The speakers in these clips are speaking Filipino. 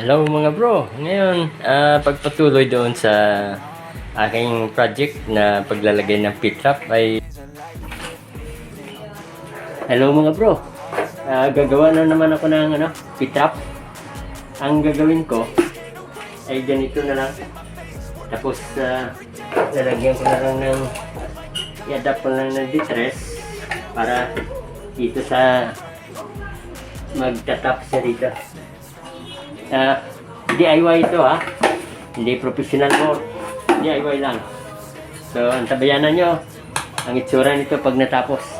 Hello mga bro! Ngayon, ah, pagpatuloy doon sa aking project na paglalagay ng pit trap ay... Hello mga bro! Ah, gagawa na naman ako ng ano, pit trap. Ang gagawin ko ay ganito na lang. Tapos, ah, lalagyan ko na lang ng i-adapt ko lang ng distress para dito sa magtatap siya dito. Ah, DIY ito ha. Hindi professional mo. DIY lang. So, ang tabayanan nyo, ang itsura nito pag natapos.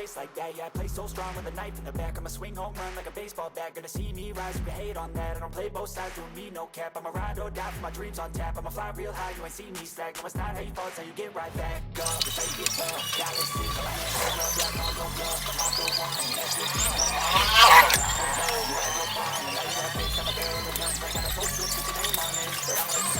Chase like that. Yeah, I play so strong with a knife in the back. I'ma swing home run like a baseball bat. Gonna see me rise, you can hate on that. I don't play both sides, doing me no cap. I'ma ride or die for my dreams on tap. I'ma fly real high, you ain't see me slack. No, it's not how you fall, it's how you get right back up. It's how you get tough, on hands full of Yeah, I no love, but I'm the one That's I'm a You ever find me, now you gotta face I'm a barrel of guns Like I'm supposed to put your name on it. But I'm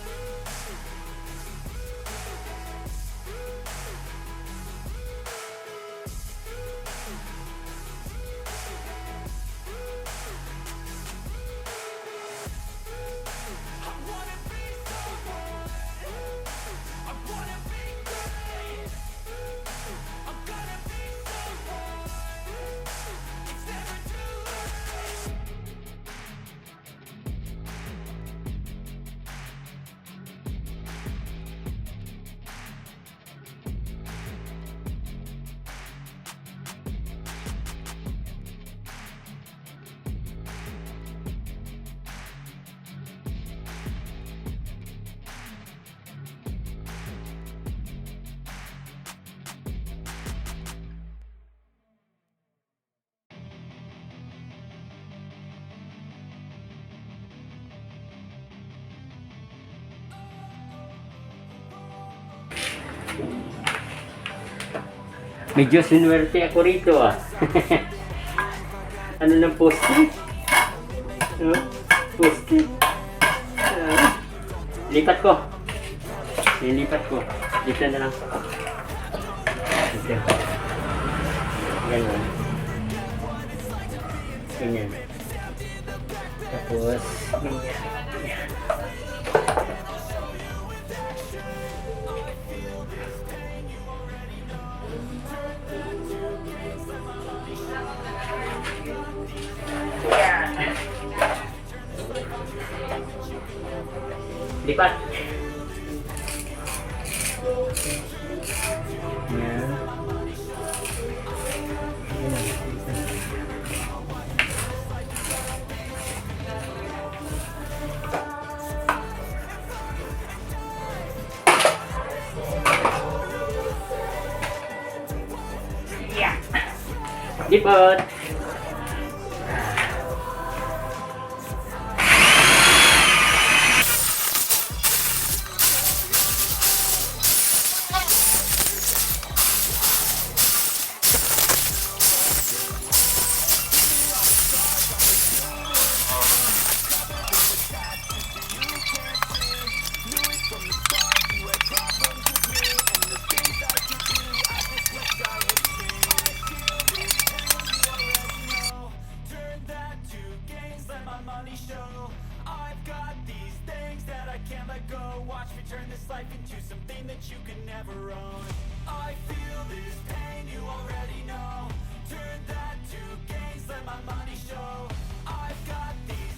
Medyo sinuwerte ako rito ah. ano ng post-it? No? Post-it? Ah. lipat ko. Nilipat ko. Dito na lang. Dito. Ganun. Ganyan. Tapos, ganyan. Lipat. Yan. Yeah. Lipat. Turn can never own. I feel this pain, you already know. Turn that to gains, let my money show. I've got these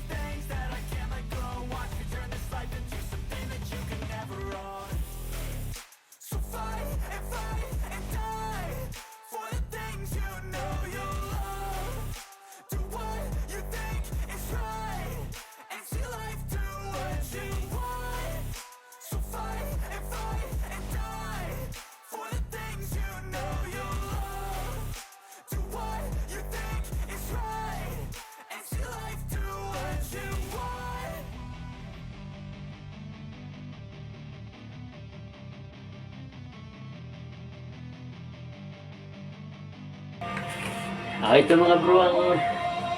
Ah, ito mga bro ang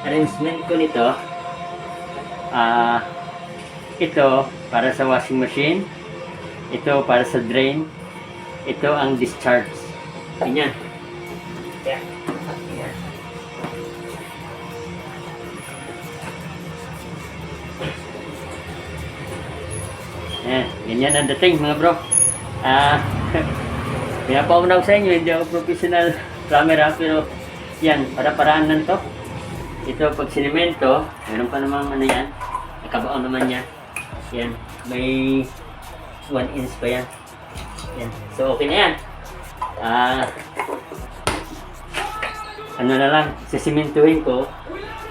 arrangement ko nito. Ah, ito para sa washing machine. Ito para sa drain. Ito ang discharge. Ganyan. Yan. Yan. Yan. Ganyan ang dating mga bro. Ah, pinapaunaw sa inyo, hindi ako professional camera pero yan, para-paraan lang to. Ito pag sinimento, meron pa namang ano yan, nakabaon naman yan. Yan, may 1 inch pa yan. Yan, so okay na yan. Ah, ano na lang, sisimentuhin ko,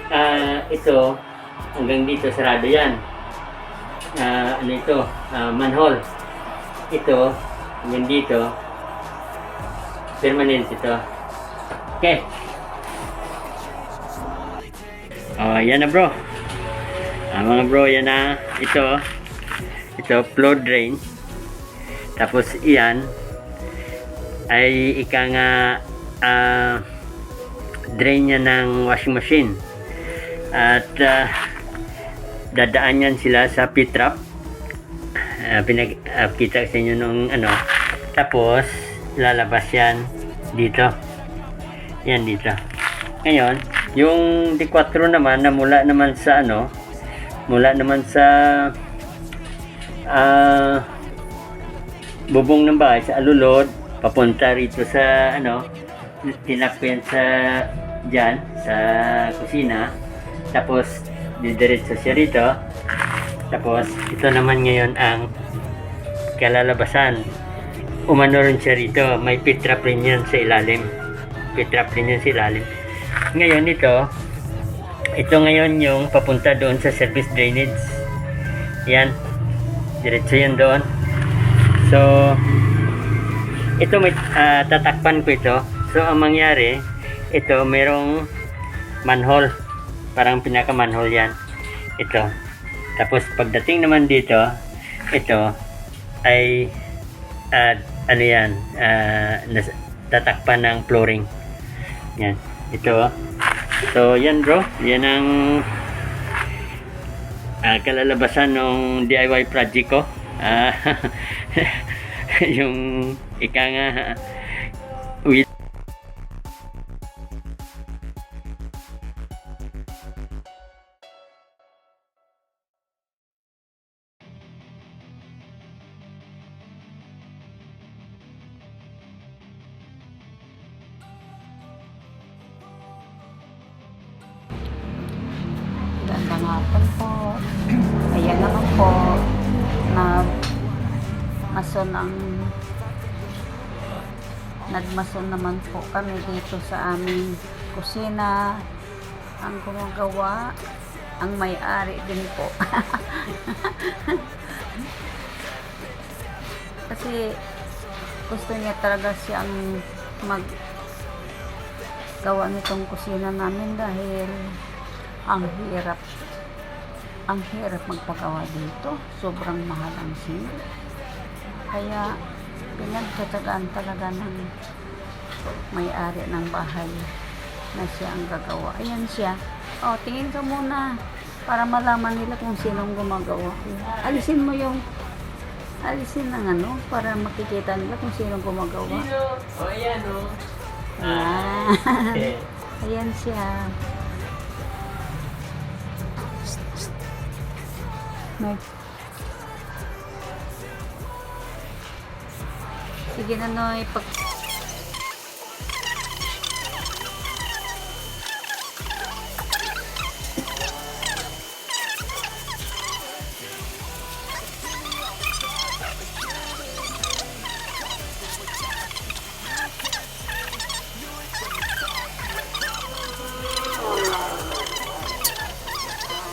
ah, ito, hanggang dito sarado yan. Ah, ano ito, ah, manhole. Ito, hanggang dito, permanent ito. Okay. Oh, yan na bro. Ah, mga bro, yan na. Ito, ito, flow drain. Tapos, iyan, ay ika nga ah, drain niya ng washing machine. At ah, dadaan yan sila sa P-trap. Ah, pinag ah, kita sa inyo nung ano. Tapos, lalabas yan dito. Yan dito. Ngayon, yung D4 naman na mula naman sa ano, mula naman sa ah bubong ng bahay sa alulod papunta rito sa ano yan sa dyan sa kusina. Tapos didiretso siya rito. Tapos ito naman ngayon ang kalalabasan. Umano rin siya rito may yan sa ilalim. Yan sa ilalim ngayon ito ito ngayon yung papunta doon sa service drainage. Yan diretso yan doon. So ito may ah, tatakpan ko ito. So ang mangyari ito merong manhole. Parang pinaka manhole yan. Ito. Tapos pagdating naman dito ito ay ah, ano yan nas- tatakpan ng flooring. Yan ito oh. so yan bro yan ang ah, kalalabasan ng DIY project ko Ah, yung ika nga Nga po. Ayan naman po. Nag mason ang nagmason naman po kami dito sa aming kusina. Ang gumagawa, ang may-ari din po. Kasi gusto niya talaga siyang mag gawa nitong kusina namin dahil ang hirap ang hirap magpagawa dito. Sobrang mahal ang sim kaya pinagtatagaan talaga ng may-ari ng bahay na siya ang gagawa. Ayan siya. O tingin ka muna para malaman nila kung sinong gumagawa. Alisin mo yung alisin ng ano para makikita nila kung sinong gumagawa. Oh ayan oh. Ayan. Eh, ayan siya May... Sige na, Noy. Pag...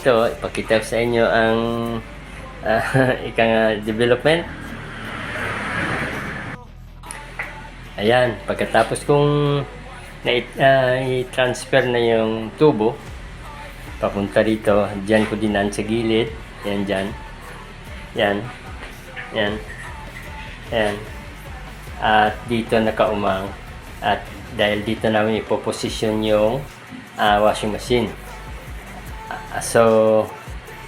Ito, ipakita ko sa inyo ang uh, ika nga development. Ayan, pagkatapos kong na ah, i-transfer na yung tubo papunta dito, dyan ko dinan sa gilid. Yan dyan. Yan. Yan. Yan. At dito nakaumang. At dahil dito namin ipoposisyon yung ah, washing machine. So,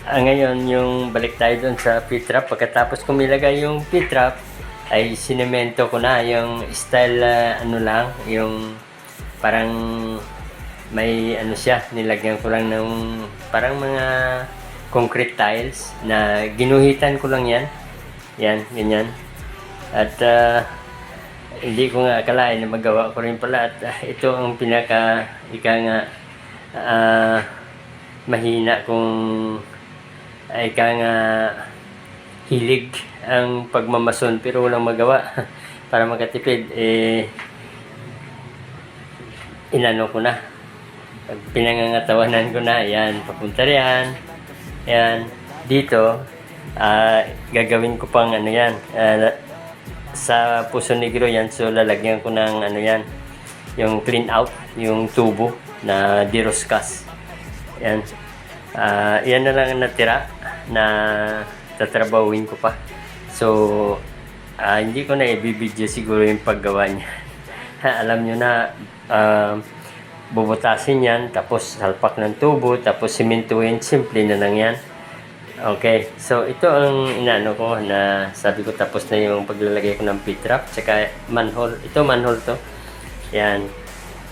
ah, ngayon yung balik tayo dun sa P-trap. Pagkatapos kong ilagay yung P-trap, ay sinemento ko na yung style ah, ano lang, yung parang may ano siya, nilagyan ko lang ng parang mga concrete tiles na ginuhitan ko lang yan. Yan, ganyan. At ah, hindi ko nga akalain na magawa ko rin pala at ah, ito ang pinaka ika nga ah, mahina kung ay ika nga hilig ang pagmamason pero walang magawa. Para makatipid eh inano ko na. Pinangangatawanan ko na yan papunta riyan. Yan dito ah, gagawin ko pang ano yan ah, sa Puso Negro yan so lalagyan ko ng ano yan yung clean out yung tubo na diroskas yan Ah, yan na lang ang natira na tatrabawin ko pa so ah, hindi ko na ibibidyo siguro yung paggawa niya alam nyo na ah, bubutasin yan tapos salpak ng tubo tapos simentuin simple na lang yan Okay, so ito ang inaano ko na sabi ko tapos na yung paglalagay ko ng P-trap tsaka manhole. Ito manhole to. Yan.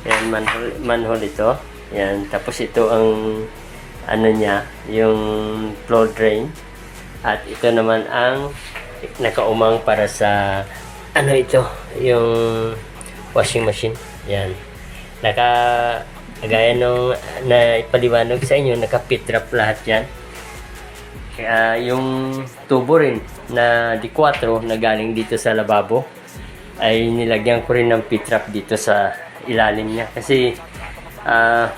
Yan manhole, manhole ito. Yan. Tapos ito ang ano niya, yung flow drain. At ito naman ang nakaumang para sa ano ito, yung washing machine. Yan. Naka gaya nung na ipaliwanag sa inyo, naka P-trap lahat yan. Kaya yung tubo rin na D4 na galing dito sa lababo ay nilagyan ko rin ng P-trap dito sa ilalim niya kasi ah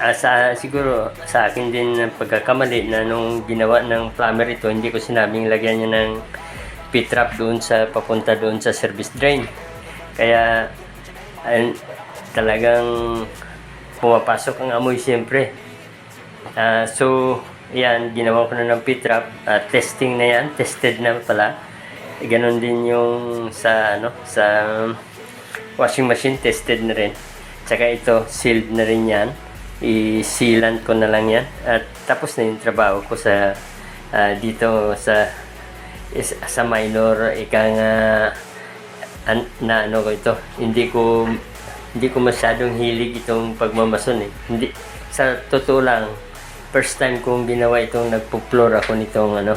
ah, sa, siguro sa akin din ang pagkakamali na nung ginawa ng plumber ito hindi ko sinabing lagyan niya ng P-trap doon sa papunta doon sa service drain kaya ayun, talagang pumapasok ang amoy siyempre Ah, so, yan, ginawa ko na ng P-trap. Ah, testing na yan, tested na pala. Ganon din yung sa, ano, sa washing machine, tested na rin. Tsaka ito, sealed na rin yan. I-sealant ko na lang yan. At tapos na yung trabaho ko sa, ah, dito sa, is, sa minor, ika nga, an, na ano ko ito, hindi ko hindi ko masyadong hilig itong pagmamason eh. Hindi, sa totoo lang, first time kong ginawa itong nagpo-floor ako nitong ano,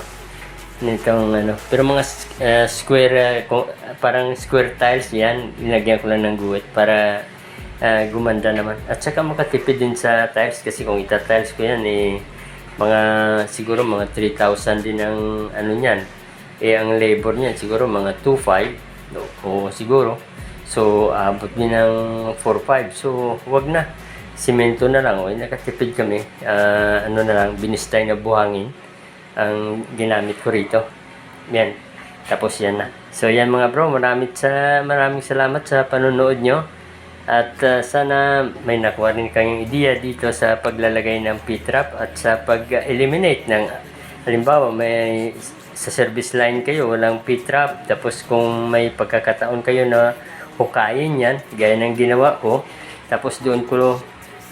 nitong ano. Pero mga uh, square, uh, parang square tiles yan, nilagyan ko lang ng guhit para uh, gumanda naman. At saka makatipid din sa tiles kasi kung ita-tiles ko yan eh, mga siguro mga 3,000 din ang ano niyan. Eh ang labor niyan siguro mga 2,500 no, o siguro. So abot din ng 4,500. So wag na. Simento na lang. O nakatipid kami. Ah, ano na lang, binistay na buhangin ang ginamit ko rito. Yan. Tapos yan na. So yan mga bro, maraming sa maraming salamat sa panonood nyo. At uh, sana may nakuha rin kayong ideya dito sa paglalagay ng P-trap at sa pag-eliminate ng halimbawa may sa service line kayo walang P-trap tapos kung may pagkakataon kayo na hukayin yan gaya ng ginawa ko tapos doon ko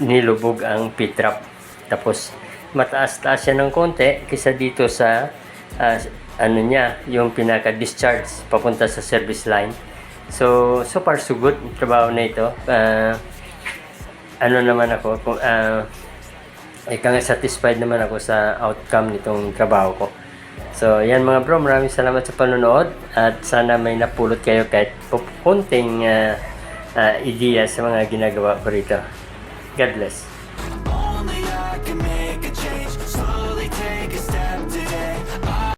nilubog ang P-trap. Tapos mataas-taas siya ng konti kaysa dito sa ah, ano niya yung pinaka-discharge papunta sa service line So, so far so good yung trabaho na ito. Ah, ano naman ako, kung, uh, ika nga satisfied naman ako sa outcome nitong trabaho ko. So, yan mga bro, maraming salamat sa panonood at sana may napulot kayo kahit pu- kunting ah, ah, ideya sa mga ginagawa ko rito. God bless.